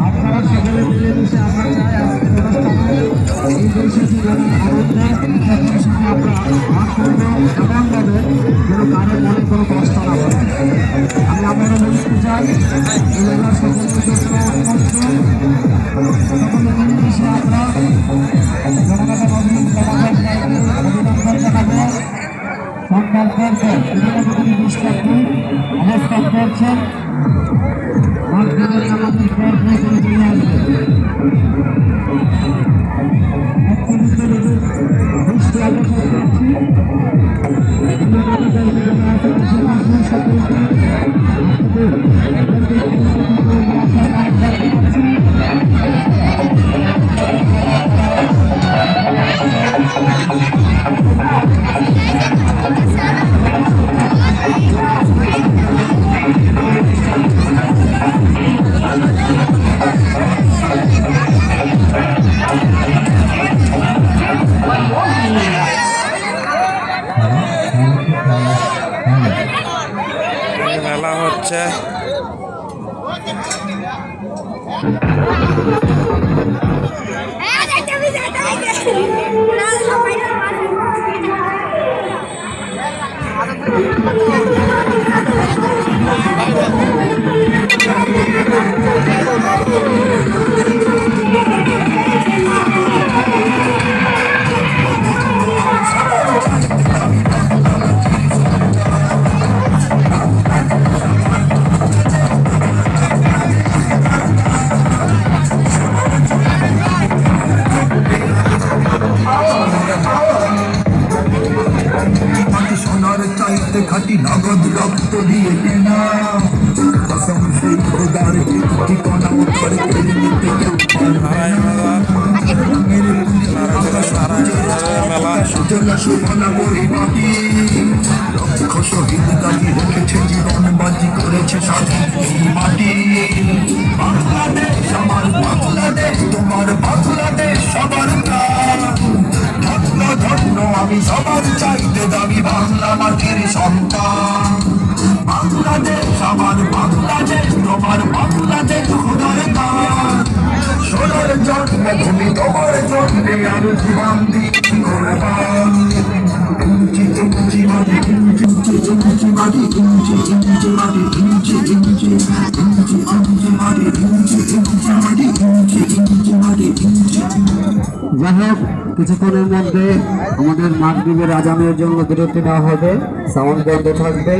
আপনারা সকলে মিলেমিশে আমরা চাই আজকের অনুষ্ঠানে এই বৈশাখী আনন্দ আমরা করছেন অবস্থান করছেন খাঁটি নগদ রক্ত দিয়ে কেনা। কসম সেই খোদার ঠিকানা কেড়ে নিতে কেউ সুজলা সুফলা বই মাটি লক্ষ শহীদ দাবি রেখেছে জীবন যাই হোক, কিছুক্ষণের মধ্যে আমাদের আজানের জন্য বিরতি হবে সাউন্ড বন্ধ থাকবে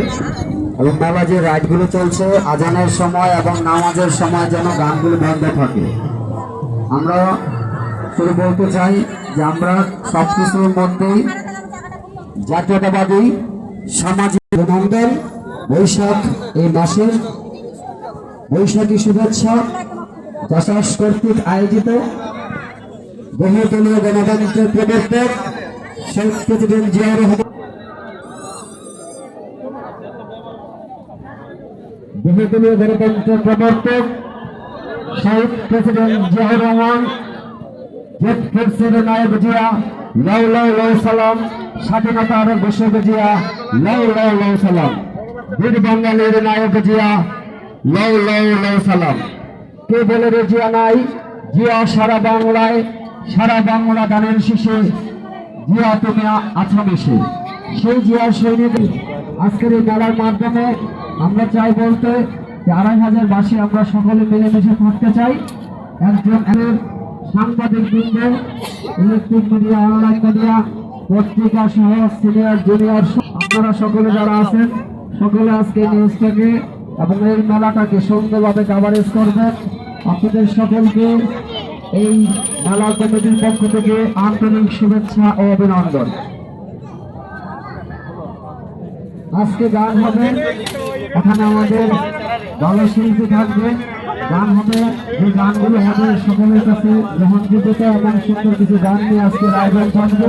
এবং যে রাইডগুলো চলছে, আজানের সময় এবং নামাজের সময় যেন গানগুলো বন্ধ থাকে। আমরা শুধু বলতে চাই যে আমরা সব কিছুর মধ্যেই জাতীয়তাবাদী সামাজিক অভিনন্দন বৈশাখ এই মাসের বৈশাখী শুভেচ্ছা যশাস কর্তৃক আয়োজিত বহুদলীয় গণতন্ত্রের প্রবর্তক শেখ প্রেসিডেন্ট জিয়াউর রহমান বহুদলীয় গণতন্ত্রের প্রবর্তক শেখ প্রেসিডেন্ট জিয়াউর রহমান, জেট ফোর্সের নায়ক জিয়া লও লও লও সালাম, স্বাধীনতার ঘোষক জিয়া লও লও লও সালাম। বীর বাঙালির নায়ক জিয়া লও লও লও সালাম। কে বলে রে জিয়া নাই? জিয়া সারা বাংলায়, সারা বাংলা দানের শেষে। জিয়া, তুমি আছো মিশে সেই জিয়া সৈনিক আজকের এই মেলার মাধ্যমে আমরা চাই বলতে আড়াই হাজার বাসী আমরা সকলে মিলেমিশে থাকতে চাই। একজন সাংবাদিক বৃন্দ, ইলেকট্রিক মিডিয়া, অনলাইন মিডিয়া, পত্রিকা সহ সিনিয়র, জুনিয়র আপনারা সকলে যারা আছেন, সকলে আজকে নিউজটাকে এবং এই মেলাটাকে সুন্দরভাবে কাভারেজ করবেন। আপনাদের সকলকে এই মেলা কমিটির পক্ষ থেকে আন্তরিক শুভেচ্ছা ও অভিনন্দন। আজকে গান হবে, এখানে আমাদের দলশিল্পী থাকবে। গান হবে, যে গানগুলো হবে, সকলের কাছে গ্রহণযোগ্যতা এবং সুন্দর কিছু গান নিয়ে আজকে আয়োজন থাকবে।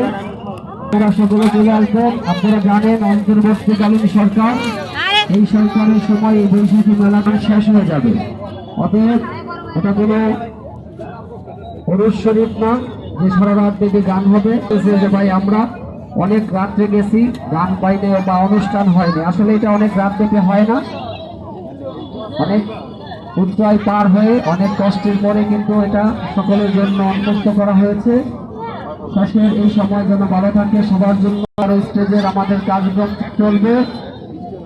আপনারা সকলে চলে আসবেন। আপনারা জানেন অন্তর্বর্তীকালীন সরকার, এই সরকারের সময় এই বৈশাখী মেলাটা শেষ হয়ে যাবে। অতএব এটা কোনো অনুস না, যে সারা রাত থেকে গান হবে। যে ভাই, আমরা অনেক রাত্রে গেছি, গান বাইনে বা অনুষ্ঠান হয়নি। আসলে এটা অনেক রাত থেকে হয় না। অনেক উচ্চয় পার হয়ে, অনেক কষ্টের পরে কিন্তু এটা সকলের জন্য উন্মুক্ত করা হয়েছে। এই সময় যেন ভালো থাকে, সবার জন্য আরও স্টেজের আমাদের কার্যক্রম চলবে।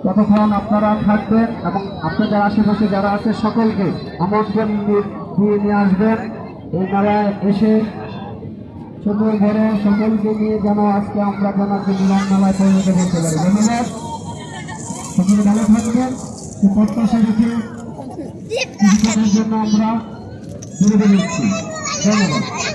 ততক্ষণ আপনারা থাকবেন এবং আপনাদের আশেপাশে যারা আছে সকলকে আমন্ত্রণ দিয়ে- নিয়ে আসবেন। এই মেলায় এসে ছোট ঘরে সকলকে নিয়ে যেন আজকে আমরা যেন আজকে মিলন মেলায় পরিণত করতে পারি। ধন্যবাদ। সকলে ভালো থাকবেন। প্রত্যাশা রেখে জন্য আমরা ধন্যবাদ।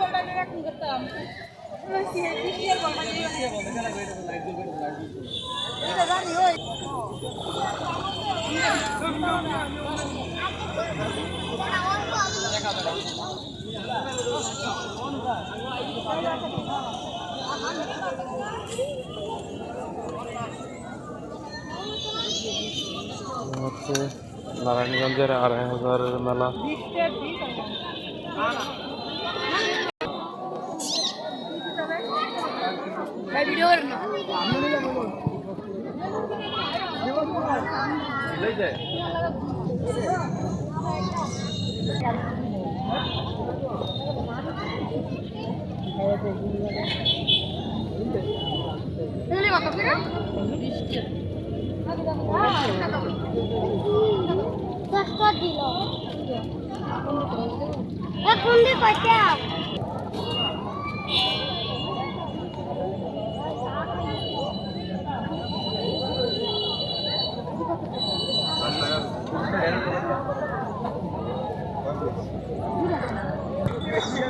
বলটা নিয়ে এটা জানি ওই হচ্ছে নারায়ণগঞ্জের আড়াই হাজারের মেলা। ভিডিও করেন না Ini lima kopi kan? দশটা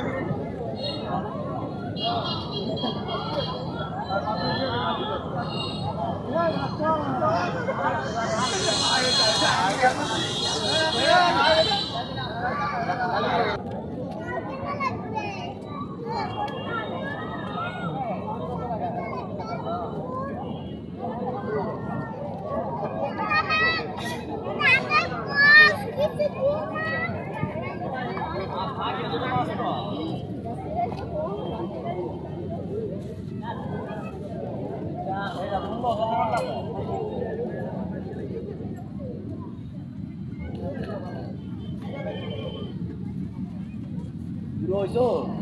দিল এখন দি কয়টা